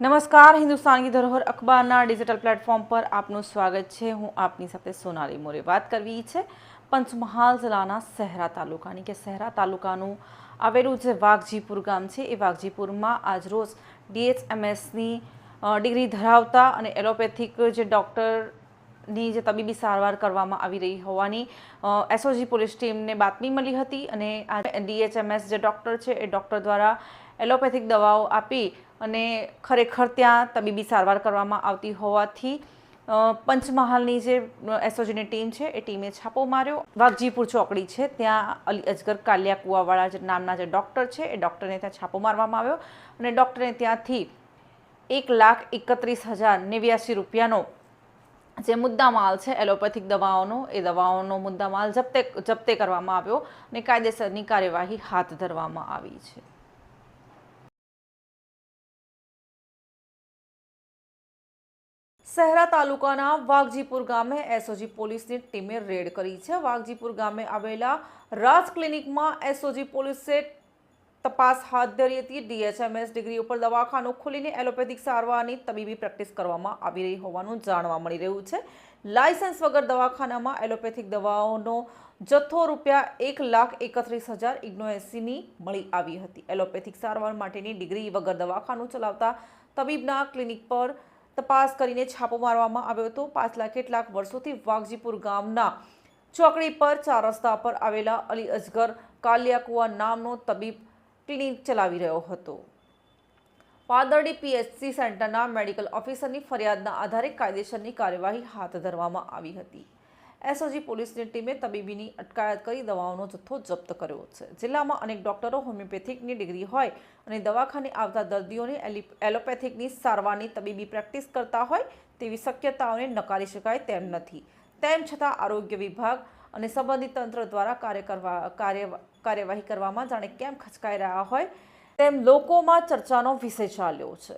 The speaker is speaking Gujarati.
નમસ્કાર, હિન્દુસ્તાની ધરોહર અખબારના ડિજિટલ પ્લેટફોર્મ પર આપનું સ્વાગત છે. હું આપની સાથે સોનાલી મોરે વાત કરવી છે. પંચમહાલ જિલ્લાના સહેરા તાલુકાની કે સહેરા તાલુકાનું આવેલું જે વાઘજીપુર ગામ છે, એ વાઘજીપુરમાં આજરોજ ડીએચએમએસની ડિગ્રી ધરાવતા અને એલોપેથિક જે ડૉક્ટરની જે તબીબી સારવાર કરવામાં આવી રહી હોવાની એસઓજી પોલીસ ટીમને બાતમી મળી હતી અને આ ડીએચએમએસ જે ડૉક્ટર છે, એ ડૉક્ટર દ્વારા એલોપેથિક દવાઓ આપી અને ખરેખર ત્યાં તબીબી સારવાર કરવામાં આવતી હોવાથી પંચમહાલની જે એસઓજીની ટીમ છે, એ ટીમે છાપો માર્યો. વાઘજીપુર ચોકડી છે, ત્યાં અલી અજગર કાલિયા કુવાવાળા જે નામના જે ડૉક્ટર છે, એ ડૉક્ટરને ત્યાં છાપો મારવામાં આવ્યો અને ડૉક્ટરને ત્યાંથી એક લાખ એકત્રીસ હજાર નેવ્યાસી રૂપિયાનો જે મુદ્દામાલ છે, એલોપેથિક દવાઓનો, એ દવાઓનો મુદ્દામાલ જપ્તે જપ્તે કરવામાં આવ્યો અને કાયદેસરની કાર્યવાહી હાથ ધરવામાં આવી છે. શહેરા તાલુકાના વાઘજીપુર ગામે એસઓજી પોલીસની ટીમે રેડ કરી છે. વાઘજીપુર ગામે આવેલા રાજ ક્લિનિકમાં એસઓજી પોલીસે તપાસ હાથ ધરી હતી. ડીએચએમએસ ડિગ્રી ઉપર દવાખાનું ખોલીને એલોપેથિક સારવારની તબીબી પ્રેક્ટિસ કરવામાં આવી રહી હોવાનું જાણવા મળી રહ્યું છે. લાયસન્સ વગર દવાખાનામાં એલોપેથિક દવાઓનો જથ્થો રૂપિયા એક લાખ એકત્રીસ હજાર ઇગ્નોએસીની મળી આવી હતી. એલોપેથિક સારવાર માટેની ડિગ્રી વગર દવાખાનું ચલાવતા તબીબના ક્લિનિક પર તપાસ કરીને છાપો મારવામાં આવ્યો હતો. પાછલા કેટલાક વર્ષોથી વાઘજીપુર ગામના ચોકડી પર ચાર રસ્તા પર આવેલા અલી અજગર કાલિયાકુવા નામનો તબીબ ક્લિનિક ચલાવી રહ્યો હતો. પાદરડી પીએચસી સેન્ટરના મેડિકલ ઓફિસરની ફરિયાદના આધારે કાયદેસરની કાર્યવાહી હાથ ધરવામાં આવી હતી. એસઓજી પોલીસની ટીમે તબીબીની અટકાયત કરી દવાઓનો જથ્થો જપ્ત કર્યો છે. જિલ્લામાં અનેક ડોક્ટરો હોમિયોપેથિકની ડિગ્રી હોય અને દવાખાને આવતા દર્દીઓને એલી- એલોપેથિકની સારવારની તબીબી પ્રેક્ટિસ કરતા હોય તેવી શક્યતાઓને નકારી શકાય તેમ નથી. તેમ છતાં આરોગ્ય વિભાગ અને સંબંધિત તંત્ર દ્વારા કાર્ય કરવા, કાર્ય, કાર્યવાહી કરવામાં જાણે કેમ ખચકાઈ રહ્યા હોય તેમ લોકોમાં ચર્ચાનો વિષય ચાલ્યો છે.